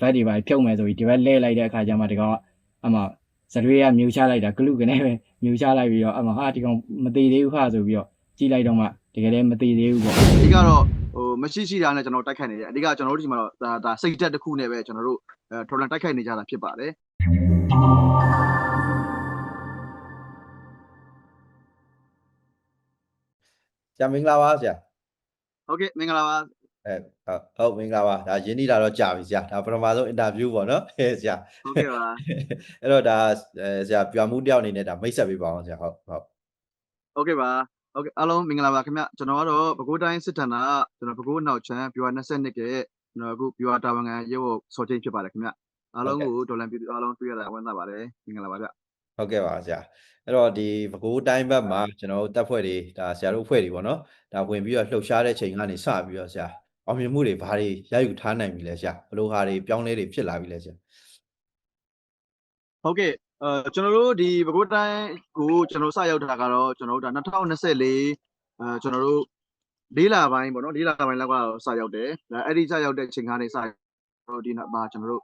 ဘက်တွေပါဖြုတ်မယ်ဆိုပြီးဒီဘက်လဲလိုက်တဲ့အခါကျမှဒီကောင်ကအမှဇရွေးကမြူချလိုက်တာဂလူကနေပဲမြူချလိုက်ပြီးတော့အမှဟာဒီကောင်မသေးသေးဘူးဟာဆိုပြီးတော့ကြည့်လိုက်တော့မှတကယ်လည်းမသေးသေးဘူးပေါ့အဓိကတော့ဟိုမရှိရှိတာနဲ့ကျွန်တော်တိုက်ခိုက်နေတယ်အဓိကကျွန်တော်တို့ဒီမှာတော့ဒါဒါစိတ်တက်တစ်ခုနဲ့ပဲကျွန်တော်တို့အဲထော်လန်တိုက်ခိုက်နေကြတာဖြစ်ပါတယ်ဆရာမင်္ဂလာပါဆရာဟုတ်ကဲ့မင်္ဂလာပါ အဲဟုတ်ဟုတ်မင်္ဂလာပါဒါရင်းနှီးတာတော့ကြာပြီဆရာဒါပထမဆုံးအင်တာဗျူးပေါ့နော်ဟဲ့ဆရာဟုတ်ကဲ့ပါအဲ့တော့ဒါအဲဆရာပြမှုတယောက်အနေနဲ့ဒါမိတ်ဆက်ပေးပါအောင်ဆရာဟုတ်ဟုတ်ဟုတ်ကဲ့ပါဟုတ်ကဲ့အားလုံးမင်္ဂလာပါခင်ဗျကျွန်တော်ကတော့ပဲခူးတိုင်းစစ်ဌာနကျွန်တော်ပဲခူးနောက်ချမ်းပြွာ22ကရဲ့ကျွန်တော်အခုပြွာတာဝန်ခံရုပ်ဆော်ချင်းဖြစ်ပါတယ်ခင်ဗျအားလုံးကိုဒေါ်လာပြည်သူအားလုံးတွေ့ရတာဝမ်းသာပါတယ်မင်္ဂလာပါဗျဟုတ်ကဲ့ပါဆရာအဲ့တော့ဒီပဲခူးတိုင်းဘက်မှာကျွန်တော်တို့တပ်ဖွဲ့တွေဒါဆရာတို့အဖွဲ့တွေပေါ့နော်ဒါဝင်ပြီးတော့လှုပ်ရှားတဲ့ချိန်ကနေစပြီးတော့ဆရာ အောင်မြင်မှုတွေဘာတွေရယူထားနိုင်ပြီလဲဆရာဘယ်လိုဟာတွေပြောင်းလဲတွေဖြစ်လာပြီလဲဆရာဟုတ်ကဲ့အဲကျွန်တော်တို့ဒီပဲခူးတိုင်းကိုကျွန်တော်စရောက်တာကတော့ကျွန်တော်တို့ဒါ2024အဲကျွန်တော်တို့လေးလပိုင်းပေါ့နော်လေးလပိုင်းလောက်ကစရောက်တယ်ဒါအဲ့ဒီစရောက်တဲ့ချိန်ကနေစတော့ဒီနောက်မှာကျွန်တော်တို့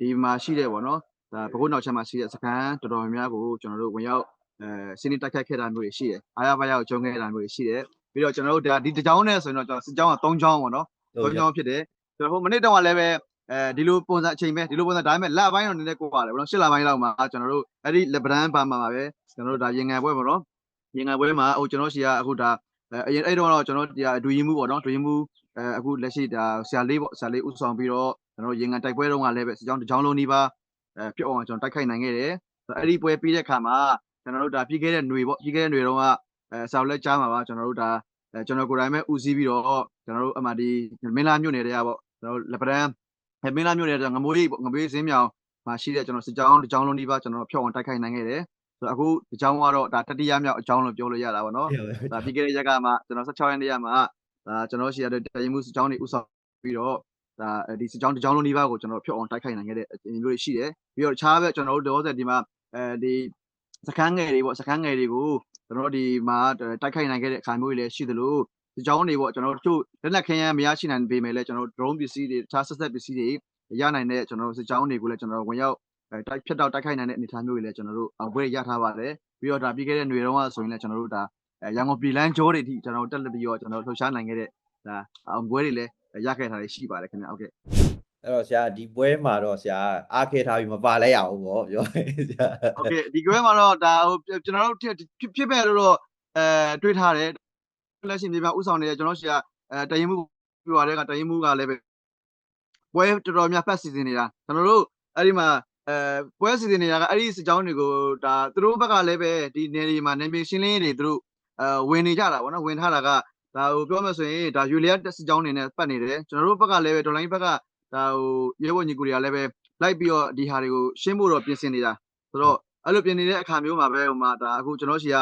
ဒီမှာရှိတဲ့ပေါ့နော်ဒါပဲခူးနောက်ချက်မှာရှိတဲ့စကန်တော်တော်များများကိုကျွန်တော်တို့ဝင်ရောက်အဲစီးနီးတက်ခတ်ခဲ့တာမျိုးတွေရှိတယ်အားရပါရောက်ကျုံခဲ့တာမျိုးတွေရှိတယ် ပြီးတော့ကျွန်တော်တို့ဒါဒီတစ်ကြောင်းနဲ့ဆိုရင်တော့ကျွန်တော်စစ်ကြောင်းက3ကြောင်းပေါ့နော် သုံးချောင်းဖြစ်တယ်ကျွန်တော်ဟိုမနေ့တုန်းကလည်းပဲအဲဒီလိုပုံစံအချိန်ပဲဒီလိုပုံစံဒါပေမဲ့လပိုင်းတော့နည်းနည်းကိုပါတယ်ဗောနော်ရှစ်လပိုင်းလောက်မှာကျွန်တော်တို့အဲ့ဒီလက်ပဒန်းဘာမှာပါပဲကျွန်တော်တို့ဒါရင်ငယ်ပွဲပေါ့နော်ရင်ငယ်ပွဲမှာဟိုကျွန်တော်ရှိရအခုဒါအဲအရင်အဲ့တော့တော့ကျွန်တော်ဒီဒူရင်မှုပေါ့နော်ဒူရင်မှုအဲအခုလက်ရှိဒါဆရာလေးပေါ့ဆရာလေးဥဆောင်ပြီးတော့ကျွန်တော်ရင်ငယ်တိုက်ပွဲတုန်းကလည်းပဲစကြောင်းတစ်ကြောင်းလုံးနီးပါအဲပြုတ်အောင်ကျွန်တော်တိုက်ခိုက်နိုင်ခဲ့တယ်အဲ့ဒီပွဲပြီးတဲ့ခါမှာကျွန်တော်တို့ဒါပြီးခဲ့တဲ့ຫນွေပေါ့ပြီးခဲ့တဲ့ຫນွေတုန်းကအဲဆောက်လက်ကြားမှာပါကျွန်တော်တို့ဒါ အဲကျွန်တော်ကိုယ်တိုင်ပဲဦးစီးပြီးတော့ကျွန်တော်တို့အမှဒီမင်းလာမြို့နယ်တွေကပေါ့ကျွန်တော်လက်ပတန်းအဲမင်းလာမျိုးတွေကငမိုးရိပ်ပေါ့ငမိုးရိပ်စင်းမြောင်မှာရှိတဲ့ကျွန်တော်စစ်ကြောင်းတစ်ကြောင်းလုံးဒီပါကျွန်တော်ဖြောက်အောင်တိုက်ခိုက်နိုင်ခဲ့တယ်ဆိုတော့အခုဒီကြောင်းကတော့ဒါတတိယမြောက်အကြောင်းလို့ပြောလို့ရတာပေါ့နော်ဒါပြီးခဲ့တဲ့ရက်ကမှကျွန်တော်16ရက်နေ့ကမှဒါကျွန်တော်ရှိရတဲ့တရင်မှုစစ်ကြောင်းတွေဥဆောင်ပြီးတော့ဒါဒီစစ်ကြောင်းတစ်ကြောင်းလုံးဒီပါကိုကျွန်တော်ဖြောက်အောင်တိုက်ခိုက်နိုင်ခဲ့တဲ့အမျိုးတွေရှိတယ်ပြီးတော့တခြားပဲကျွန်တော်တို့တော့ဒီမှာအဲဒီစခန်းငယ်တွေပေါ့စခန်းငယ်တွေကို ကျွန်တော်တို့ဒီမှာတိုက်ခိုက်နိုင်ခဲ့တဲ့အခါမျိုးတွေလည်းရှိသလိုဒီကြောင်းတွေပေါ့ကျွန်တော်တို့လက်နက်ခင်းရမရရှိနိုင်ပေမဲ့လည်းကျွန်တော်တို့ drone ပစ္စည်းတွေတခြားဆက်ဆက်ပစ္စည်းတွေရနိုင်တဲ့ကျွန်တော်တို့စစ်ကြောင်းတွေကိုလည်းကျွန်တော်တို့ဝင်ရောက်အဲတိုက်ဖြတ်တောက်တိုက်ခိုက်နိုင်တဲ့အနေအထားမျိုးတွေလည်းကျွန်တော်တို့အဝဲရထားပါတယ်ပြီးတော့ဒါပြီးခဲ့တဲ့ຫນွေတုန်းကဆိုရင်လည်းကျွန်တော်တို့ဒါအဲရန်ကုန်ပြည်လန်းဂျိုးတွေအထိကျွန်တော်တို့တက်လက်ပြီးတော့ကျွန်တော်တို့လှုပ်ရှားနိုင်ခဲ့တဲ့ဒါအောင်ပွဲတွေလည်းရခဲ့တာတွေရှိပါတယ်ခင်ဗျဟုတ်ကဲ့ အဲ့တော့ဆရာဒီပွဲမှာတော့ဆရာအားခဲထားပြီးမပါလဲရအောင်ပေါ့ပြောဆရာဟုတ်ကဲ့ဒီကွဲမှာတော့ဒါဟိုကျွန်တော်တို့ဖြစ်ဖြစ်မဲ့လို့တော့အဲတွေးထားတယ်လက်ရှိမြေပြဥဆောင်နေတဲ့ကျွန်တော်ရှိကအဲတရင်မှုပြောရတဲ့ကတရင်မှုကလည်းပဲပွဲတော်တော်များဖတ်စီစဉ်နေတာကျွန်တော်တို့အဲ့ဒီမှာအဲပွဲစီစဉ်နေတာကအဲ့ဒီစစ်ကြောင်းတွေကိုဒါသူတို့ဘက်ကလည်းပဲဒီနေတွေမှာနေမြေရှင်းလင်းတွေသူတို့အဲဝင်နေကြတာဗောနော်ဝင်ထားတာကဒါဟိုပြောမှဆိုရင်ဒါယူလီယာတက်စစ်ကြောင်းတွေနဲ့ပတ်နေတယ်ကျွန်တော်တို့ဘက်ကလည်းပဲဒေါ်လိုင်းဘက်က ဒါဟိုရဲဘော်ညီကူတွေကလည်းပဲလိုက်ပြီးတော့ဒီဟာတွေကိုရှင်းဖို့တော့ပြင်ဆင်နေတာဆိုတော့အဲ့လိုပြင်နေတဲ့အခါမျိုးမှာပဲဟိုမှာဒါအခုကျွန်တော်ရှိက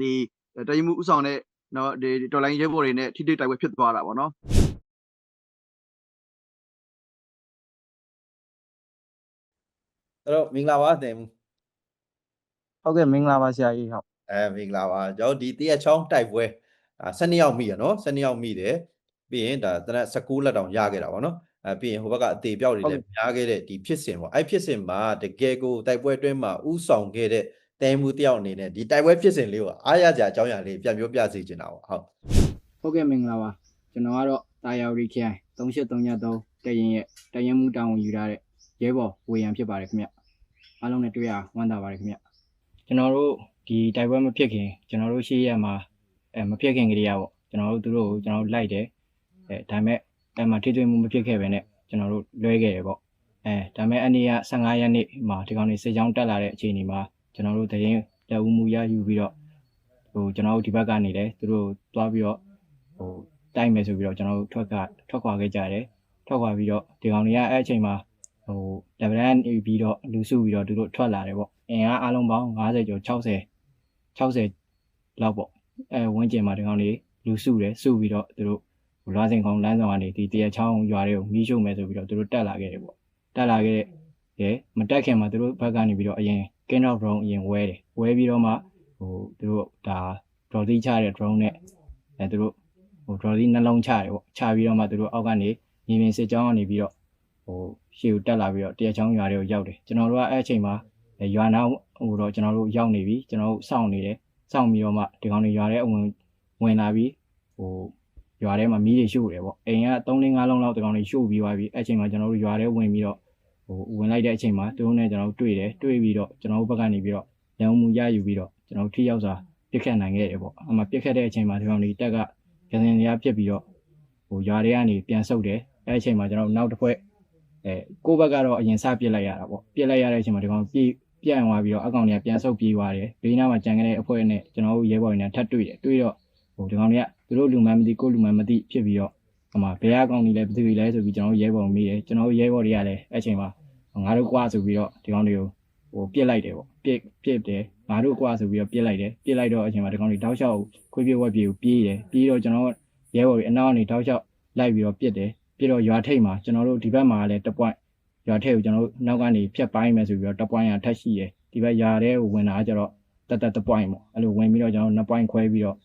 ဒီတရင်မှုဥဆောင်တဲ့နော်ဒီတော်လိုင်းရဲဘော်တွေနဲ့ထိတိတ်တိုက်ပွဲဖြစ်သွားတာပေါ့နော်အဲ့တော့မင်္ဂလာပါတင်မှုဟုတ်ကဲ့မင်္ဂလာပါဆရာကြီးဟုတ်အဲမင်္ဂလာပါကျွန်တော်ဒီတရက်ချောင်းတိုက်ပွဲဒါ12ယောက်မိရနော်12ယောက်မိတယ်ပြီးရင်ဒါတနက်16လက်တောင်ရခဲ့တာဗောနော် အဲပြီးရင်ဟိုဘက်ကအသေးပြောက်တွေလည်းများခဲ့တဲ့ဒီဖြစ်စဉ်ပေါ့အဲ့ဖြစ်စဉ်မှာတကယ်ကိုတိုက်ပွဲအတွင်းမှာဥဆောင်ခဲ့တဲ့တဲမှုတယောက်အနေနဲ့ဒီတိုက်ပွဲဖြစ်စဉ်လေးကိုအားရကြအကြောင်းအရာလေးပြန်ပြောပြစေချင်တာပေါ့ဟုတ်ဟုတ်ကဲ့မင်္ဂလာပါကျွန်တော်ကတော့တာယာရီခိုင်3833တရင်ရဲ့တရင်မှုတောင်းယူရတဲ့ရဲဘော်ဝေယံဖြစ်ပါတယ်ခင်ဗျအားလုံးနဲ့တွေ့ရဝမ်းသာပါတယ်ခင်ဗျကျွန်တော်တို့ဒီတိုက်ပွဲမဖြစ်ခင်ကျွန်တော်တို့ရှေ့ရက်မှာအဲမဖြစ်ခင်ကလေးရပေါ့ကျွန်တော်တို့သူတို့ကိုကျွန်တော်တို့လိုက်တယ်အဲဒါပေမဲ့ အဲမှာထိတွေ့မှုမဖြစ်ခဲ့ပဲနဲ့ကျွန်တော်တို့လွဲခဲ့တယ်ပေါ့အဲဒါပေမဲ့အနည်းက15ရက်နေ့မှာဒီကောင်တွေစစ်ကြောင်းတက်လာတဲ့အခြေအနေမှာကျွန်တော်တို့တရင်လက်ဦးမှုရယူပြီးတော့ဟိုကျွန်တော်တို့ဒီဘက်ကနေတယ်သူတို့တွားပြီးတော့ဟိုတိုက်မယ်ဆိုပြီးတော့ကျွန်တော်တို့ထွက်ကထွက်ခွာခဲ့ကြတယ်ထွက်ခွာပြီးတော့ဒီကောင်တွေကအဲ့အချိန်မှာဟို level ကနေပြီးတော့လူစုပြီးတော့သူတို့ထွက်လာတယ်ပေါ့အင်အားအလုံးပေါင်း50ကျော်60 60လောက်ပေါ့အဲဝင်းကျင်မှာဒီကောင်တွေလူစုတယ်စုပြီးတော့သူတို့ဟို လွားစင်ကောင်လမ်းဆောင်ကနေဒီတရချောင်းရွာတွေကိုမီးရှို့မယ်ဆိုပြီးတော့သူတို့တက်လာခဲ့တယ်ပေါ့တက်လာခဲ့တဲ့မတက်ခင်မှာသူတို့ဘက်ကနေပြီးတော့အရင် King of Drone အရင်ဝဲတယ်ဝဲပြီးတော့မှဟိုသူတို့ဒါ drone တိချတဲ့ drone နဲ့အဲသူတို့ဟို draw လေးနှလုံးချတယ်ပေါ့ချပြီးတော့မှသူတို့အောက်ကနေမြေပြင်စစ်ကြောင်းကနေပြီးတော့ဟဟိုရှေ့ကိုတက်လာပြီးတော့တရက်ချောင်းရွာတွေကိုရောက်တယ်ကျွန်တော်တို့ကအဲ့အချိန်မှာရွာနာဟိုတော့ကျွန်တော်တို့ရောက်နေပြီကျွန်တော်တို့စောင့်နေတယ်စောင့်ပြီးတော့မှဒီကောင်တွေရွာထဲအဝင်ဝင်လာပြီးဟို ရွာထဲမှာမီးတွေရှို့တယ်ပေါ့အိမ်က3 4 5လုံးလောက်ဒီကောင်တွေရှို့ပြီးသွားပြီအဲ့အချိန်မှာကျွန်တော်တို့ရွာထဲဝင်ပြီးတော့ဟိုဝင်လိုက်တဲ့အချိန်မှာသူတို့နဲ့ကျွန်တော်တို့တွေ့တယ်တွေ့ပြီးတော့ကျွန်တော်တို့ဘက်ကနေပြီးတော့လက်မှုရယူပြီးတော့ကျွန်တော်တို့ထိရောက်စွာပြစ်ခတ်နိုင်ခဲ့တယ်ပေါ့အမှပြစ်ခတ်တဲ့အချိန်မှာဒီကောင်တွေတက်ကရစင်ရပြစ်ပြီးတော့ဟိုရွာထဲကနေပြန်ဆုတ်တယ်အဲ့အချိန်မှာကျွန်တော်တို့နောက်တစ်ဖွဲ့အဲကိုယ့်ဘက်ကတော့အရင်စပြစ်လိုက်ရတာပေါ့ပြစ်လိုက်ရတဲ့အချိန်မှာဒီကောင်ပြေးပြန်သွားပြီးတော့အကောင်တွေကပြန်ဆုတ်ပြေးသွားတယ်ဘေးနားမှာကြံခဲ့တဲ့အဖွဲ့နဲ့ကျွန်တော်တို့ရဲဘော်တွေနဲ့ထပ်တွေ့တယ်တွေ့တော့ ဟိုဒီကောင်တွေကသူတို့လူမှန်မသိကိုယ့်လူမှန်မသိဖြစ်ပြီးတော့ဟိုမှာဘယ်အကောင်တွေလဲဘယ်သူတွေလဲဆိုပြီးကျွန်တော်တို့ရဲဘော်မေးတယ်ကျွန်တော်တို့ရဲဘော်တွေကလည်းအဲ့ချိန်မှာငါတို့ကွာဆိုပြီးတော့ဒီကောင်တွေကိုဟိုပြစ်လိုက်တယ်ပေါ့ပြစ်ပြစ်တယ်ငါတို့ကွာဆိုပြီးတော့ပြစ်လိုက်တယ်ပြစ်လိုက်တော့အချိန်မှာဒီကောင်တွေတောက်လျှောက်ခွေးပြေးဝက်ပြေးကိုပြေးတယ်ပြေးတော့ကျွန်တော်ရဲဘော်တွေအနောက်ကနေတောက်လျှောက်လိုက်ပြီးတော့ပြစ်တယ်ပြစ်တော့ရွာထိတ်မှာကျွန်တော်တို့ဒီဘက်မှာလည်းတစ်ပွိုင်းရွာထိတ်ကိုကျွန်တော်တို့နောက်ကနေဖြတ်ပိုင်းမယ်ဆိုပြီးတော့တစ်ပွိုင်းရထက်ရှိတယ်ဒီဘက်ရွာထဲကိုဝင်လာကြတော့တက်တက်တစ်ပွိုင်းပေါ့အဲ့လိုဝင်ပြီးတော့ကျွန်တော်နှစ်ပွိုင်းခွဲပြီးတော့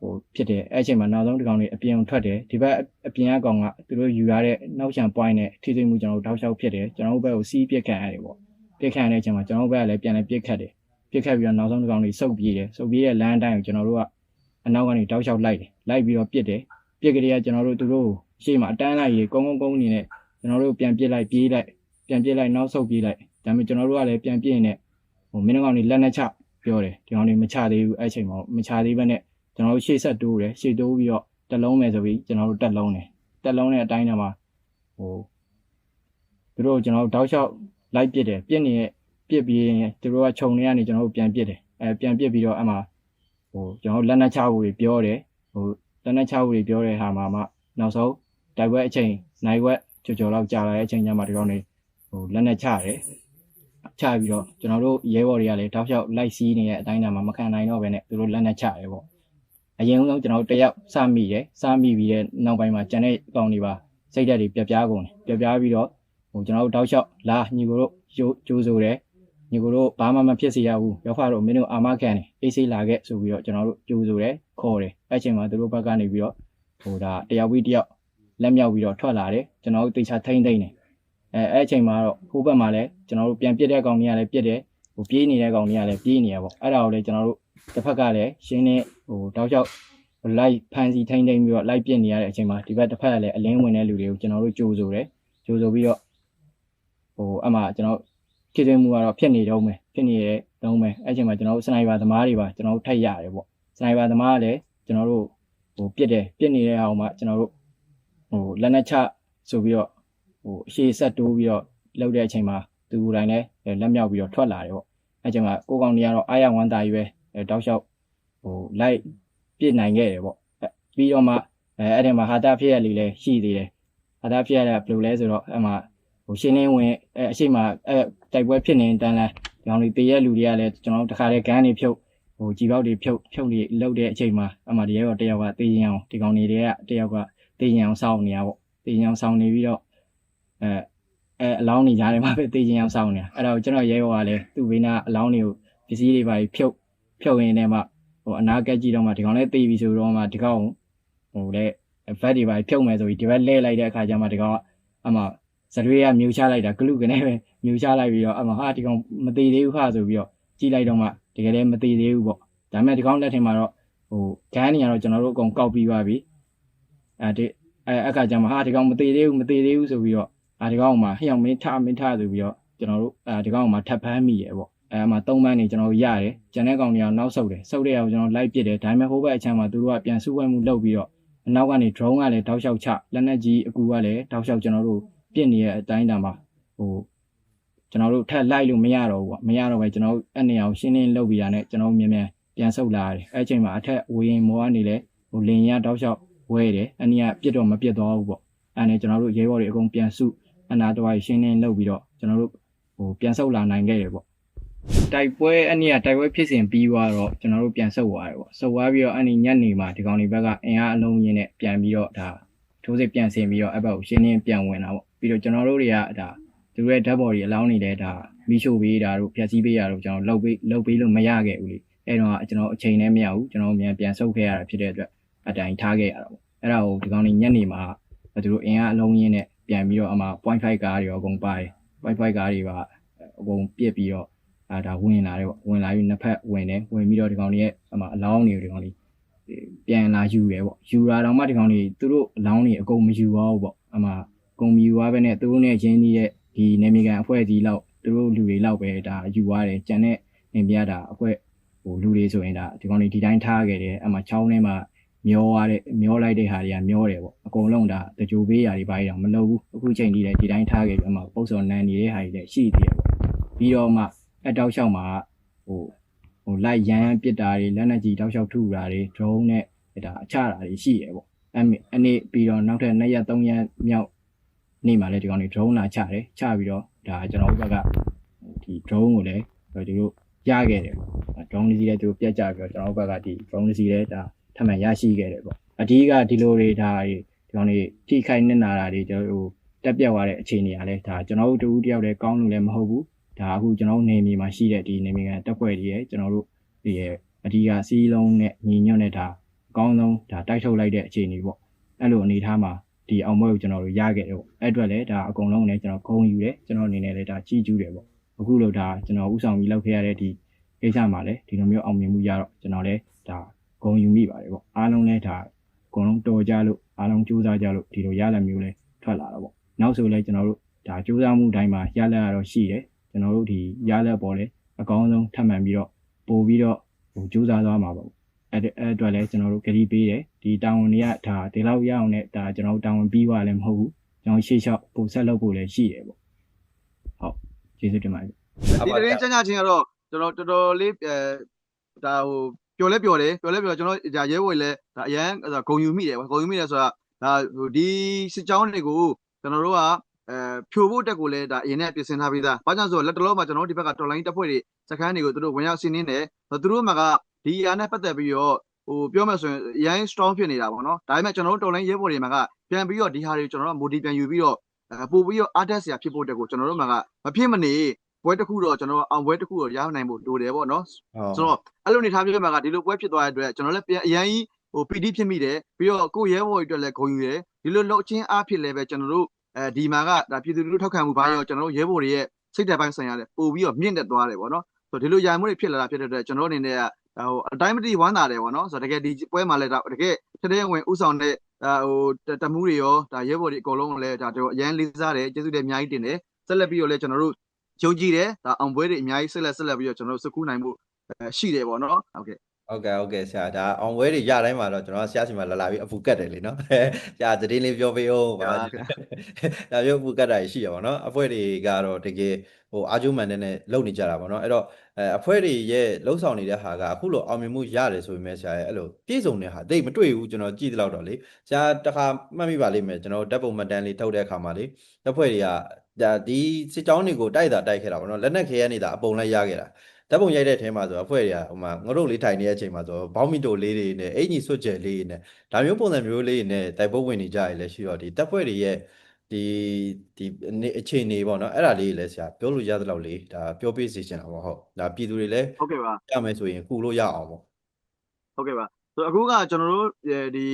ဟိုဖြစ်တယ်အဲ့အချိန်မှာနောက်ဆုံးဒီကောင်တွေအပြင်ထွက်တယ်ဒီဘက်အပြင်အကောင်ကသူတို့ယူရတဲ့နောက်ချန်ပွိုင်းနဲ့ထိသိမှုကျွန်တော်တို့တောက်လျှောက်ဖြစ်တယ်ကျွန်တော်တို့ဘက်ကိုစီးပြစ်ခံရတယ်ပေါ့ပြစ်ခံရတဲ့အချိန်မှာကျွန်တော်တို့ဘက်ကလည်းပြန်လဲပြစ်ခတ်တယ်ပြစ်ခတ်ပြီးတော့နောက်ဆုံးဒီကောင်တွေစုပ်ပြေးတယ်စုပ်ပြေးတဲ့လမ်းအတိုင်းကိုကျွန်တော်တို့ကအနောက်ကနေတောက်လျှောက်လိုက်တယ်လိုက်ပြီးတော့ပြစ်တယ်ပြစ်ကြတဲ့ကကျွန်တော်တို့သူတို့ရှေ့မှာအတန်းလိုက်ရေကုန်းကုန်းကုန်းနေနဲ့ကျွန်တော်တို့ပြန်ပြစ်လိုက်ပြေးလိုက်ပြန်ပြစ်လိုက်နောက်ဆုတ်ပြေးလိုက်ဒါပေမဲ့ကျွန်တော်တို့ကလည်းပြန်ပြစ်နေဟိုမင်းတို့ကောင်တွေလက်နဲ့ချပြောတယ်ဒီကောင်တွေမချသေးဘူးအဲ့ချိန်မှာမချသေးဘဲနဲ့ ကျွန်တော်တို့ရှေ့ဆက်တိုးတယ်ရှေ့တိုးပြီးတော့တက်လုံးမယ်ဆိုပြီးကျွန်တော်တို့တက်လုံးတယ်တက်လုံးတဲ့အတိုင်းထဲမှာဟိုသူတို့ကျွန်တော်တို့တောက်လျှောက်လိုက်ပစ်တယ်ပြစ်နေတဲ့ပြစ်ပြီးရင်သူတို့ကခြုံနေကနေကျွန်တော်တို့ပြန်ပစ်တယ်အဲပြန်ပစ်ပြီးတော့အမှဟိုကျွန်တော်တို့လက်နဲ့ချဖို့တွေပြောတယ်ဟိုလက်နဲ့ချဖို့တွေပြောတဲ့ဟာမှာမှနောက်ဆုံးတိုက်ပွဲအချိန်နိုင်ဝက်ကြော်ကြော်လောက်ကြာလာတဲ့အချိန်ကျမှဒီကောင်တွေဟိုလက်နဲ့ချတယ်ချပြီးတော့ကျွန်တော်တို့ရဲဘော်တွေကလည်းတောက်လျှောက်လိုက်စီးနေတဲ့အတိုင်းအတာမှာမခံနိုင်တော့ဘဲနဲ့သူတို့လက်နဲ့ချတယ်ပေါ့ အရင်ဆုံးကျွန်တော်တို့တယောက်စမိတယ်စမိပြီးတဲ့နောက်ပိုင်းမှာကျန်တဲ့အကောင်တွေပါစိတ်ဓာတ်တွေပြပြားကုန်တယ်ပြပြားပြီးတော့ဟိုကျွန်တော်တို့တောက်လျှောက်လာညီကိုတို့ကြိုးကြိုးဆိုတယ်ညီကိုတို့ဘာမှမဖြစ်စေရဘူးရောက်ဖတော့မင်းတို့အာမခံတယ်အေးဆေးလာခဲ့ဆိုပြီးတော့ကျွန်တော်တို့ကြိုးဆိုတယ်ခေါ်တယ်အဲ့ချိန်မှာသူတို့ဘက်ကနေပြီးတော့ဟိုဒါတယောက်ပြီးတယောက်လက်မြောက်ပြီးတော့ထွက်လာတယ်ကျွန်တော်တို့တေချာထိမ့်ထိမ့်တယ်အဲအဲ့အချိန်မှာတော့ဟိုဘက်မှာလည်းကျွန်တော်တို့ပြန်ပြစ်တဲ့ကောင်တွေကလည်းပြစ်တယ်ဟိုပြေးနေတဲ့ကောင်တွေကလည်းပြေးနေရပေါ့အဲ့ဒါကိုလည်းကျွန်တော်တို့ တစ်ဖက်ကလည်းရှင်းနေဟိုတောက်လျှောက်လိုက်ဖန်စီထိမ့်ထိမ့်ပြီးတော့လိုက်ပြစ်နေရတဲ့အချိန်မှာဒီဘက်တစ်ဖက်ကလည်းအလင်းဝင်တဲ့လူတွေကိုကျွန်တော်တို့ကြိုးဆိုတယ်ကြိုးဆိုပြီးတော့ဟိုအမှကျွန်တော်ဖြစ်တဲ့မှုကတော့ဖြစ်နေတော့မယ်ဖြစ်နေရဲ့တော့မယ်အဲ့ချိန်မှာကျွန်တော်တို့စနိုက်ပါသမားတွေပါကျွန်တော်တို့ထိုက်ရတယ်ပေါ့စနိုက်ပါသမားကလည်းကျွန်တော်တို့ဟိုပြစ်တယ်ပြစ်နေတဲ့အောင်မှကျွန်တော်တို့ဟိုလက်နဲ့ချဆိုပြီးတော့ဟိုအရှိဆက်တိုးပြီးတော့လှုပ်တဲ့အချိန်မှာသူကိုယ်တိုင်လည်းလက်မြောက်ပြီးတော့ထွက်လာတယ်ပေါ့အဲ့ချိန်မှာကိုကောင်တွေကတော့အားရဝမ်းသာကြီးပဲ အဲတောက်လျှောက်ဟိုလိုက်ပြစ်နိုင်ခဲ့တယ်ပေါ့ပြီးတော့မှအဲအဲ့ဒီမှာဟာတာဖြစ်ရလေးလည်းရှိသေးတယ်ဟာတာဖြစ်ရတဲ့ဘယ်လိုလဲဆိုတော့အဲ့မှာဟိုရှင်းလင်းဝင်အဲအရှိမအဲတိုက်ပွဲဖြစ်နေတန်းလဲဒီကောင်တွေတည်ရဲ့လူတွေကလည်းကျွန်တော်တို့တခါတည်းဂန်းတွေဖြုတ်ဟိုကြီးပေါက်တွေဖြုတ်ဖြုတ်နေလောက်တဲ့အချိန်မှာအမှဒီရဲတော့တယောက်ကတေးရင်အောင်ဒီကောင်တွေကတယောက်ကတေးရင်အောင်စောင့်နေရပေါ့တေးရင်အောင်စောင့်နေပြီးတော့အဲအဲအလောင်းနေကြတယ်မှာပဲတေးရင်အောင်စောင့်နေတာအဲ့တော့ကျွန်တော်ရဲရောကလည်းသူ့ဘေးနာအလောင်းတွေကိုပစ္စည်းတွေပါဖြုတ် ဖြုတ်ရင်းနဲ့မှဟိုအနာကက်ကြည့်တော့မှဒီကောင်လည်းတေးပြီဆိုတော့မှဒီကောင်ဟိုလေဘက်တွေပါဖြုတ်မယ်ဆိုပြီးဒီဘက်လဲလိုက်တဲ့အခါကျမှဒီကောင်ကအမှဇရွေးကမြူချလိုက်တာဂလုကနေပဲမြူချလိုက်ပြီးတော့အမှဟာဒီကောင်မသေးသေးဘူးဟာဆိုပြီးတော့ကြည့်လိုက်တော့မှတကယ်လည်းမသေးသေးဘူးပေါ့ဒါပေမဲ့ဒီကောင်လက်ထင်မှာတော့ဟိုဂန်းနေရတော့ကျွန်တော်တို့အကုန်ကောက်ပြီးသွားပြီအဲဒီအဲအခါကျမှဟာဒီကောင်မသေးသေးဘူးမသေးသေးဘူးဆိုပြီးတော့အာဒီကောင်မှာဟျောင်မင်းထမင်းထဆိုပြီးတော့ကျွန်တော်တို့အဲဒီကောင်မှာထပ်ဖမ်းမိရပေါ့ အဲမှာသုံးပန်းနေကျွန်တော်ရတယ်ကျန်တဲ့ကောင်တွေကနောက်ဆုတ်တယ်ဆုတ်တဲ့အောင်ကျွန်တော်လိုက်ပစ်တယ်ဒါပေမဲ့ဟိုဘက်အချမ်းမှာသူတို့ကပြန်စုဝဲမှုလုပ်ပြီးတော့အနောက်ကနေ drone ကလည်းတောက်လျှောက်ချလက်နက်ကြီးအကူကလည်းတောက်လျှောက်ကျွန်တော်တို့ပြစ်နေတဲ့အတိုင်းတန်မှာဟိုကျွန်တော်တို့ထက်လိုက်လို့မရတော့ဘူးပေါ့မရတော့ပဲကျွန်တော်တို့အဲ့နေအောင်ရှင်းလင်းလုပ်ပြီးတာနဲ့ကျွန်တော်မြန်မြန်ပြန်ဆုတ်လာရတယ်အဲ့ချိန်မှာအထက်ဝင်းမောကနေလေဟိုလင်ရတောက်လျှောက်ဝဲတယ်အနည်းကပြစ်တော့မပြစ်တော့ဘူးပေါ့အဲ့နဲ့ကျွန်တော်တို့ရဲဘော်တွေအကုန်ပြန်စုအနာတော်ရှင်းလင်းလုပ်ပြီးတော့ကျွန်တော်တို့ဟိုပြန်ဆုတ်လာနိုင်ခဲ့တယ်ပေါ့ တိုက်ပွဲအနည်းကတိုက်ပွဲဖြစ်စဉ်ပြီးသွားတော့ကျွန်တော်တို့ပြန်ဆုတ်သွားတယ်ပေါ့ဆုတ်သွားပြီးတော့အနည်းညနေမှာဒီကောင်တွေဘက်ကအင်အားအလုံးရင်းနဲ့ပြန်ပြီးတော့ဒါထိုးစစ်ပြန်ဆင်ပြီးတော့အဲ့ဘက်ကိုရှင်းလင်းပြန်ဝင်တာပေါ့ပြီးတော့ကျွန်တော်တို့တွေကဒါသူတို့ရဲ့ဓာတ်ပေါ်တွေအလောင်းနေတယ်ဒါမိရှို့ပေးတာတို့ဖြက်စီးပေးတာတို့ကျွန်တော်လုပ်ပေးလုပ်ပေးလို့မရခဲ့ဘူးလေအဲ့တော့ကျွန်တော်အချိန်နဲ့မရဘူးကျွန်တော်မြန်ပြန်ဆုတ်ခဲ့ရတာဖြစ်တဲ့အတွက်အတိုင်းထားခဲ့ရတာပေါ့အဲ့ဒါကိုဒီကောင်တွေညနေမှာသူတို့အင်အားအလုံးရင်းနဲ့ပပြန်ပြီးတော့အမှ0.5ကားတွေရောအကုန်ပါတယ်0.5ကားတွေပါအကုန်ပြစ်ပြီးတော့ အာဒါဝင်လာတယ်ပေါ့ဝင်လာပြီးနှစ်ဖက်ဝင်တယ်ဝင်ပြီးတော့ဒီကောင်တွေရဲ့အမှအလောင်းတွေဒီကောင်တွေပြန်လာယူတယ်ပေါ့ယူလာတော့မှဒီကောင်တွေသူတို့အလောင်းတွေအကုန်မယူပါဘူးပေါ့အမှအကုန်မယူသွားပဲနဲ့သူတို့နဲ့ရင်းနှီးတဲ့ဒီနေမီကန်အဖွဲ့အစည်းလောက်သူတို့လူတွေလောက်ပဲဒါယူသွားတယ်ကြံတဲ့နေပြတာအဖွဲ့ဟိုလူတွေဆိုရင်ဒါဒီကောင်တွေဒီတိုင်းထားခဲ့တယ်အမှချောင်းထဲမှာမျောရတဲ့မျောလိုက်တဲ့ဟာတွေကမျောတယ်ပေါ့အကုန်လုံးဒါတကြိုပေးရာတွေဘာတွေတော့မလုပ်ဘူးအခုချိန်ကြီးလည်းဒီတိုင်းထားခဲ့ပြီးအမှပုတ်စော်နန်းနေတဲ့ဟာတွေလည်းရှိသေးတယ်ပေါ့ပြီးတော့မှ အတောက်လျှောက်မှာဟိုဟိုလိုက်ရမ်းပစ်တာတွေလက်နက်ကြီးတောက်လျှောက်ထုတာတွေ drone နဲ့ဒါအချတာတွေရှိတယ်ပေါ့အဲ့အနေပြီးတော့နောက်ထပ်2ရက်3ရက်မြောက်နေ့မှာလည်းဒီကောင်တွေ drone လာချတယ်ချပြီးတော့ဒါကျွန်တော်တို့ဘက်ကဒီ drone ကိုလည်းဒီလိုရခဲ့တယ်ပေါ့ drone တစ်စီးလည်းသူပြတ်ကြပြီးတော့ကျွန်တော်တို့ဘက်ကဒီ drone တစ်စီးလည်းဒါထပ်မံရရှိခဲ့တယ်ပေါ့အဓိကဒီလိုတွေဒါတွေဒီကောင်တွေထိခိုက်နစ်နာတာတွေကျွန်တော်တို့တက်ပြတ်သွားတဲ့အခြေအနေကလည်းဒါကျွန်တော်တို့တူတူတယောက်တည်းကောင်းလို့လည်းမဟုတ်ဘူး ဒါအခုကျွန်တော်တို့နေမြေမှာရှိတဲ့ဒီနေမြေကတက်ဖွဲ့တွေရဲ့ကျွန်တော်တို့ဒီရဲ့အဓိကစီးလုံးနဲ့ညီညွတ်တဲ့ဒါအကောင်းဆုံးဒါတိုက်ထုတ်လိုက်တဲ့အခြေအနေပေါ့အဲ့လိုအနေထားမှာဒီအောင်ပွဲကိုကျွန်တော်တို့ရခဲ့တယ်ပေါ့အဲ့အတွက်လည်းဒါအကုန်လုံးလည်းကျွန်တော်ဂုဏ်ယူတယ်ကျွန်တော်အနေနဲ့လည်းဒါကြီးကျူးတယ်ပေါ့အခုလို့ဒါကျွန်တော်ဥဆောင်ပြီးလောက်ခဲ့ရတဲ့ဒီကိစ္စမှာလည်းဒီလိုမျိုးအောင်မြင်မှုရတော့ကျွန်တော်လည်းဒါဂုံယူမိပါတယ်ပေါ့အားလုံးလည်းဒါအကုန်လုံးတော်ကြလို့အားလုံးကြိုးစားကြလို့ဒီလိုရလဒ်မျိုးလဲထွက်လာတော့ပေါ့နောက်ဆိုလဲကျွန်တော်တို့ဒါကြိုးစားမှုတိုင်းမှာရလဒ်ကတော့ရှိတယ် ကျွန်တော်တို့ဒီရလဒ်ပေါ်လဲအကောင်းဆုံးထပ်မံပြီးတော့ပို့ပြီးတော့ဟိုကြိုးစားသွားမှာပေါ့အဲ့အဲ့အတွက်လဲကျွန်တော်တို့ကြတိပေးတယ်ဒီတာဝန်တွေကဒါဒီလောက်ရအောင်နဲ့ဒါကျွန်တော်တို့တာဝန်ပြီးသွားလည်းမဟုတ်ဘူးကျွန်တော်ရှေ့လျှောက်ပို့ဆက်လုပ်ဖို့လည်းရှိတယ်ပေါ့ဟုတ်ကျေးဇူးတင်ပါတယ်ဒီတရင်ချမ်းချချင်းကတော့ကျွန်တော်တော်တော်လေးအဲဒါဟိုပျော်လဲပျော်တယ်ပျော်လဲပျော်ကျွန်တော်ဒါရဲဝယ်လဲဒါအရန်ဂုံယူမိတယ်ဂုံယူမိတယ်ဆိုတာဒါဟိုဒီစစ်ကြောင်းတွေကိုကျွန်တော်တို့က အဲဖြိုဖို့တက်ကိုလဲဒါအရင်နဲ့ပြင်ဆင်ထားပြီးသား။ဘာကြောင့်ဆိုတော့လက်တလုံးမှာကျွန်တော်တို့ဒီဘက်ကတော်လိုင်းတက်ဖွဲ့တွေစခန်းတွေကိုသူတို့ဝင်ရောက်ဆင်းနေတယ်။သူတို့မှာကဒီအရာနဲ့ပတ်သက်ပြီးတော့ဟိုပြောမှဆိုရင်အရင် strong ဖြစ်နေတာပေါ့နော်။ဒါပေမဲ့ကျွန်တော်တို့တော်လိုင်းရဲဘော်တွေမှာကပြန်ပြီးတော့ဒီဟာတွေကျွန်တော်တို့ motive ပြန်ယူပြီးတော့အဲပို့ပြီးတော့အားတက်စရာဖြစ်ဖို့တက်ကိုကျွန်တော်တို့မှာကမဖြစ်မနေပွဲတစ်ခုတော့ကျွန်တော်အောင်ပွဲတစ်ခုတော့ရနိုင်ဖို့လိုတယ်ပေါ့နော်ဟုတ်ဆိုတော့အဲ့လိုနေထားပြမှာကဒီလိုပွဲဖြစ်သွားတဲ့အတွက်ကျွန်တော်လည်းပြန်အရင်ကြီးဟိုပီတိဖြစ်မိတယ်ပြီးတော့ကိုယ့်ရဲဘော်တွေအတွက်လည်းဂုဏ်ယူတယ်ဒီလိုလှုပ်ချင်းအားဖြစ်လည်းပဲကျွန်တော်တို့ အဲဒီမှာကဒါပြည်သူလူထုထောက်ခံမှုဘာရောကျွန်တော်တို့ရဲဘော်တွေရဲ့စိတ်ဓာတ်ပိုင်းဆိုင်ရာလည်းပို့ပြီးတော့မြင့်တက်သွားတယ်ပေါ့နော်ဆိုတော့ဒီလိုရန်မှုတွေဖြစ်လာတာဖြစ်တဲ့အတွက်ကျွန်တော်အနေနဲ့ကဟိုအတိုင်းမတိဝမ်းသာတယ်ပေါ့နော်ဆိုတော့တကယ်ဒီပွဲမှာလည်းဒါတကယ်တကယ်ဝင်ဥဆောင်တဲ့ဟိုတမှုတွေရောဒါရဲဘော်တွေအကုန်လုံးလည်းဒါတော့အရန်လေးစားတယ်ကျေးဇူးတင်အများကြီးတင်တယ်ဆက်လက်ပြီးတော့လည်းကျွန်တော်တို့ယုံကြည်တယ်ဒါအောင်ပွဲတွေအများကြီးဆက်လက်ဆက်လက်ပြီးတော့ကျွန်တော်တို့စကူးနိုင်မှုရှိတယ်ပေါ့နော်ဟုတ်ကဲ့ ဟုတ်ကဲ့ဟုတ်ကဲ့ဆရာဒါအောင်ပွဲတွေရတိုင်းမှာတော့ကျွန်တော်ဆရာစီမှာလာလာပြီးအပူကတ်တယ်လေနော်ဆရာသတင်းလေးပြောပေးအောင်ပါဒါပြောအပူကတ်တာရှိရပါတော့အဖွဲ့တွေကတော့တကယ်ဟိုအာဂျူမန်နဲ့လုံနေကြတာပေါ့နော်အဲ့တော့အဲအဖွဲ့တွေရဲ့လှုပ်ဆောင်နေတဲ့ဟာကအခုလိုအောင်မြင်မှုရတယ်ဆိုပေမဲ့ဆရာရဲ့အဲ့လိုပြည့်စုံတဲ့ဟာတိတ်မတွေ့ဘူးကျွန်တော်ကြည့်သလောက်တော့လေဆရာတခါမှတ်မိပါလိမ့်မယ်ကျွန်တော်ဓာတ်ပုံမှတ်တမ်းလေးထုတ်တဲ့အခါမှာလေတပ်ဖွဲ့တွေကဒါဒီစစ်ကြောင်းတွေကိုတိုက်တာတိုက်ခဲ့တာပေါ့နော်လက်နက်ခဲရနေတာအပုံလိုက်ရခဲ့တာ ဓာတ်ပုံရိုက်တဲ့အထဲမှာဆိုတော့အဖွဲ့တွေကဟိုမှာငါတို့လေးထိုင်နေတဲ့အချိန်မှာဆိုတော့ဘောင်းမီတိုလေးတွေနဲ့အင်ကြီးဆွတ်ကျယ်လေးတွေနဲ့ဒါမျိုးပုံစံမျိုးလေးတွေနဲ့တိုက်ပွဲဝင်နေကြရလဲရှိတော့ဒီတပ်ဖွဲ့တွေရဲ့ဒီဒီအနေအခြေအနေပေါ့နော်အဲ့ဒါလေးလည်းဆရာပြောလို့ရသလောက်လေးဒါပြောပြစီချင်တာပေါ့ဟုတ်ဒါပြည်သူတွေလည်းဟုတ်ကဲ့ပါရမယ်ဆိုရင်ကူလို့ရအောင်ပေါ့ဟုတ်ကဲ့ပါဆိုအခုကကျွန်တော်တို့ဒီ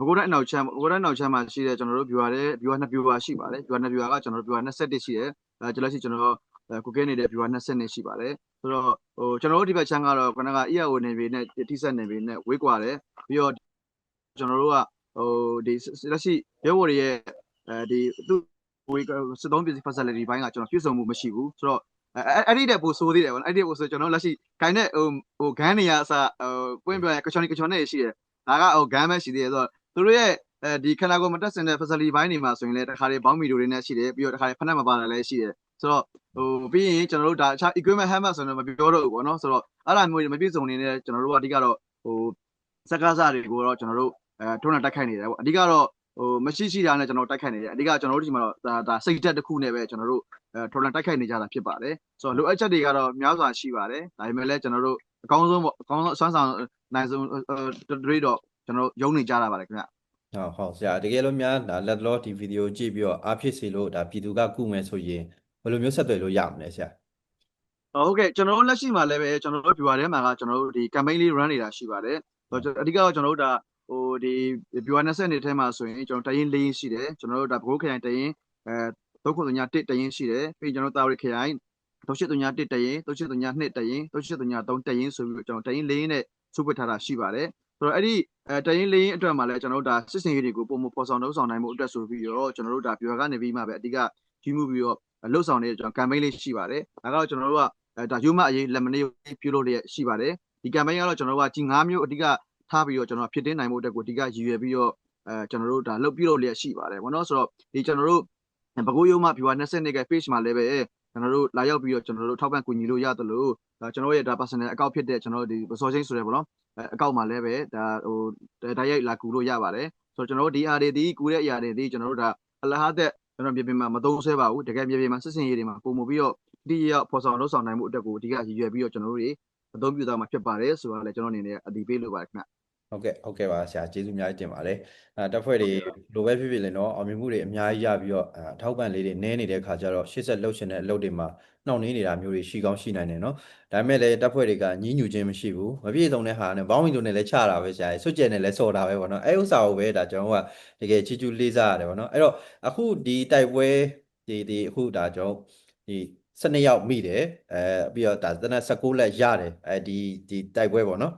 ဘကိုးတိုင်းအနောက်ချမ်းဘကိုးတိုင်းအနောက်ချမ်းမှာရှိတဲ့ကျွန်တော်တို့ viewer တဲ့ viewer နှစ် viewer ရှိပါတယ် viewer နှစ် viewer ကကျွန်တော်တို့ viewer 21ရှိတယ်အဲကျွန်တော်ရှိကျွန်တော်ကိုကဲနေတဲ့ viewer 22ရှိပါတယ် ဆိုတော့ဟိုကျွန်တော်တို့ဒီဘက်ချမ်းကတော့ခဏက EAO နေပြီနဲ့တိဆက်နေပြီနဲ့ဝေးကွာတယ်ပြီးတော့ကျွန်တော်တို့ကဟိုဒီလက်ရှိရဲဘော်တွေရဲ့အဲဒီသူဝေးစစ်သုံးပစ္စည်း facility ဘိုင်းကကျွန်တော်ပြည့်စုံမှုမရှိဘူးဆိုတော့အဲအဲ့ဒီတဲ့ပိုဆိုးသေးတယ်ဗောနော်အဲ့ဒီပိုဆိုကျွန်တော်လက်ရှိဂိုင်းနဲ့ဟိုဟိုဂန်းနေရအစဟိုပွင့်ပြရကချွန်နီကချွန်နဲ့ရှိတယ်ဒါကဟိုဂန်းပဲရှိသေးတယ်ဆိုတော့သူတို့ရဲ့အဲဒီခန္ဓာကိုယ်မတက်စင်တဲ့ facility ဘိုင်းတွေမှာဆိုရင်လည်းတခါလေးဘောင်းမီတို့တွေနဲ့ရှိတယ်ပြီးတော့တခါလေးဖက်နဲ့မပါတာလည်းရှိတယ် ဆိုတော့ဟိုပြီးရင်ကျွန်တော်တို့ဒါအခြား equipment hammer ဆိုတော့မပြောတော့ဘူးဗောနော်ဆိုတော့အဲ့ဒါမျိုးတွေမပြည့်စုံနေတဲ့ကျွန်တော်တို့ကအဓိကတော့ဟိုစကားစားတွေကိုတော့ကျွန်တော်တို့အဲထုံးတာတက်ခိုက်နေတယ်ဗောအဓိကတော့ဟိုမရှိရှိတာနဲ့ကျွန်တော်တိုက်ခိုက်နေတယ်အဓိကကျွန်တော်တို့ဒီမှာတော့ဒါဒါစိတ်တက်တစ်ခုနဲ့ပဲကျွန်တော်တို့အဲထုံးတာတိုက်ခိုက်နေကြတာဖြစ်ပါတယ်ဆိုတော့လိုအပ်ချက်တွေကတော့များစွာရှိပါတယ်ဒါပေမဲ့လည်းကျွန်တော်တို့အကောင်းဆုံးပေါ့အကောင်းဆုံးအစွမ်းဆောင်နိုင်ဆုံးတွေတော့ကျွန်တော်တို့ယုံနေကြတာပါတယ်ခင်ဗျဟုတ်ဟုတ်ဆရာတကယ်လို့များဒါလက်လောဒီဗီဒီယိုကြည့်ပြီးတော့အားဖြစ်စေလို့ဒါပြည်သူကကုမယ်ဆိုရင် ဘယ်လိုမျိုးဆက်သွယ်လို့ရမလဲဆရာဟုတ်ကဲ့ကျွန်တော်တို့လက်ရှိမှာလည်းပဲကျွန်တော်တို့ viewer ထဲမှာကကျွန်တော်တို့ဒီ campaign လေး run နေတာရှိပါတယ်ဆိုတော့အဓိကတော့ကျွန်တော်တို့ဒါဟိုဒီ viewer 20နေထဲမှာဆိုရင်ကျွန်တော်တရင်လေးရှိတယ်ကျွန်တော်တို့ဒါဘကိုးခရိုင်တရင်အဲ3931တရင်ရှိတယ်ပြီးကျွန်တော်တာဝရီခရိုင်3831တရင်3832တရင်3833တရင်ဆိုပြီးတော့ကျွန်တော်တရင်လေးနဲ့စုပစ်ထားတာရှိပါတယ်ဆိုတော့အဲ့ဒီအဲတရင်လေးအတွက်မှာလည်းကျွန်တော်တို့ဒါစစ်စင်ရေးတွေကိုပုံမဖော်ဆောင်လုပ်ဆောင်နိုင်မှုအတွက်ဆိုပြီးတော့ကျွန်တော်တို့ဒါပြောကနေပြီးမှပဲအဓိကကြီးမှုပြီးတော့ လှုပ်ဆောင်နေတဲ့ကျွန်တော် campaign လေးရှိပါတယ်ဒါကတော့ကျွန်တော်တို့ကအဲဒါယူမအရေးလက်မနေပြုလုပ်ရရှိပါတယ်ဒီ campaign ကတော့ကျွန်တော်တို့ကကြီး9မျိုးအဓိကထားပြီးတော့ကျွန်တော်ဖြစ်တင်းနိုင်မှုအတွက်ကိုအဓိကရည်ရွယ်ပြီးတော့အဲကျွန်တော်တို့ဒါလုပ်ပြုလုပ်လျက်ရှိပါတယ်ဗောနော်ဆိုတော့ဒီကျွန်တော်တို့ဘကိုးရုံးမှ viewer 20က page မှာလည်းပဲကျွန်တော်တို့လာရောက်ပြီးတော့ကျွန်တော်တို့ထောက်ပံ့ကူညီလို့ရတယ်လို့ဒါကျွန်တော်ရဲ့ဒါ personal account ဖြစ်တဲ့ကျွန်တော်တို့ဒီ resource chain ဆိုရဲဗောနော်အဲအကောင့်မှာလည်းပဲဒါဟိုတိုက်ရိုက်လာကူလို့ရပါတယ်ဆိုတော့ကျွန်တော်တို့ဒီအားတွေဒီကူတဲ့အရာတွေဒီကျွန်တော်တို့ဒါအလဟာသက် ကျွန်တော်မြေပြင်မှာမသုံးဆဲပါဘူးတကယ်မြေပြင်မှာစစ်စင်ရေးတွေမှာပုံမပြီးတော့ဒီရောက်ဖော်ဆောင်လုပ်ဆောင်နိုင်မှုအတွက်ကိုအဓိကရည်ရွယ်ပြီးတော့ကျွန်တော်တို့တွေအသုံးပြုသွားမှာဖြစ်ပါတယ်ဆိုတော့လည်းကျွန်တော်အနေနဲ့အဒီပေးလို့ပါတယ်ခင်ဗျ ဟုတ်ကဲ့ဟုတ်ကဲ့ပါဆရာကျေးဇူးအများကြီးတင်ပါတယ်အဲတပ်ဖွဲ့တွေလိုပဲဖြစ်ဖြစ်လေနော်အောင်မြင်မှုတွေအများကြီးရပြီးတော့အထောက်ပံ့လေးတွေနည်းနေတဲ့ခါကျတော့ရှေ့ဆက်လှုပ်ရှင်တဲ့အလုပ်တွေမှာနှောင့်နှေးနေတာမျိုးတွေရှိကောင်းရှိနိုင်တယ်နော်ဒါပေမဲ့လည်းတပ်ဖွဲ့တွေကညှဉ်းညူခြင်းမရှိဘူးမပြည့်စုံတဲ့ဟာနဲ့ဘောင်းဝီတို့နဲ့လည်းချတာပဲဆရာဆွတ်ကျဲနဲ့လည်းစော်တာပဲပေါ့နော်အဲဥစ္စာကိုပဲဒါကျွန်တော်ကတကယ်ချီချူးလေးစားရတယ်ပေါ့နော်အဲ့တော့အခုဒီတိုက်ပွဲဒီဒီအခုဒါကျွန်တော်ဒီ12ယောက်မိတယ်အဲပြီးတော့ဒါတနက်16လက်ရတယ်အဲဒီဒီတိုက်ပွဲပေါ့နော်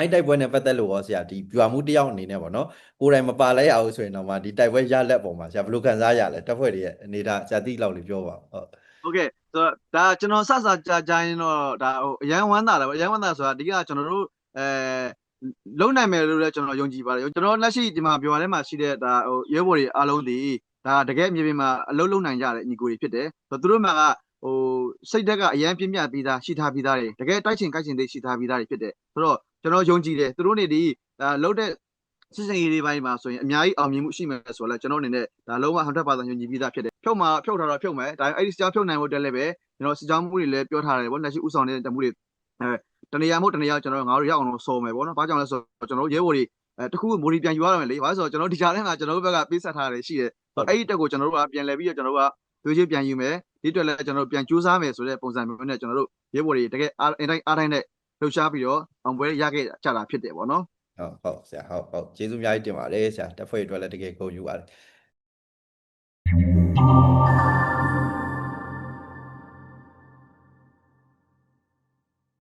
အဲ့တိုက်ပွဲနဲ့ပတ်သက်လို့ရောဆရာဒီပြွာမှုတစ်ယောက်အနေနဲ့ပေါ့နော်ကိုယ်တိုင်မပါလဲရအောင်ဆိုရင်တော့မှဒီတိုက်ပွဲရလက်ပုံမှာဆရာဘယ်လိုခံစားရလဲတပ်ဖွဲ့တွေရဲ့အနေဒါဆရာတိလောက်လေးပြောပါဦးဟုတ်ဟုတ်ကဲ့ဆိုတော့ဒါကျွန်တော်စစကြာကြာရင်တော့ဒါဟိုအရန်ဝမ်းသာတယ်ပေါ့အရန်ဝမ်းသာဆိုတာအဓိကကျွန်တော်တို့အဲလုံနိုင်မယ်လို့လည်းကျွန်တော်ယုံကြည်ပါတယ်ကျွန်တော်လက်ရှိဒီမှာပြောရတဲ့မှာရှိတဲ့ဒါဟိုရဲဘော်တွေအားလုံးဒီဒါတကယ်မြေပြင်မှာအလုံးလုံးနိုင်ကြတဲ့ညီကိုတွေဖြစ်တယ်ဆိုတော့သူတို့မှာကဟိုစိတ်ဓာတ်ကအရန်ပြင်းပြပြီးသားရှိထားပြီးသားတွေတကယ်တိုက်ချင်ကြိုက်ချင်တွေရှိထားပြီးသားတွေဖြစ်တယ်ဆိုတော့ ကျွန်တော်ယုံကြည်တယ်သူတို့နေဒီဒါလုံးတဲ့စစ်စင်ရေးတွေပိုင်းမှာဆိုရင်အများကြီးအောင်မြင်မှုရှိမယ်ဆိုတော့လည်းကျွန်တော်အနေနဲ့ဒါလုံးဝ100%ယုံကြည်ပြီးသားဖြစ်တယ်ဖြုတ်မှာဖြုတ်ထားတော့ဖြုတ်မယ်ဒါအဲ့ဒီစကြောင်းဖြုတ်နိုင်ဖို့တက်လည်းပဲကျွန်တော်စကြောင်းမှုတွေလည်းပြောထားတယ်ဗောလက်ရှိဥဆောင်နေတဲ့တမှုတွေအဲတနေရာမဟုတ်တနေရာကျွန်တော်ငါတို့ရအောင်လို့စော်မယ်ဗောနော်ဘာကြောင့်လဲဆိုတော့ကျွန်တော်တို့ရဲဘော်တွေအဲတခုမိုဒီပြန်ယူရမယ်လေဘာလို့ဆိုတော့ကျွန်တော်ဒီကြားထဲမှာကျွန်တော်တို့ဘက်ကပေးဆက်ထားတယ်ရှိတယ်အဲ့ဒီတက်ကိုကျွန်တော်တို့ကပြန်လဲပြီးတော့ကျွန်တော်တို့ကသွေးချင်းပြန်ယူမယ်ဒီအတွက်လည်းကျွန်တော်တို့ပြန်ကြိုးစားမယ်ဆိုတဲ့ပုံစံမျိုးနဲ့ကျွန်တော်တို့ရဲဘော်တွေတကယ်အားအတိုင်းအားတိုင်းနဲ့ လှုပ်ရှားပြီးတော့အောင်ပွဲရခဲ့ကြတာဖြစ်တယ်ဗောနော်ဟုတ်ဟုတ်ဆရာဟုတ်ဟုတ်ကျေးဇူးအများကြီးတင်ပါတယ်ဆရာတပ်ဖွဲ့တွေအတွက်လည်းတကယ်ဂုဏ်ယူပါတယ်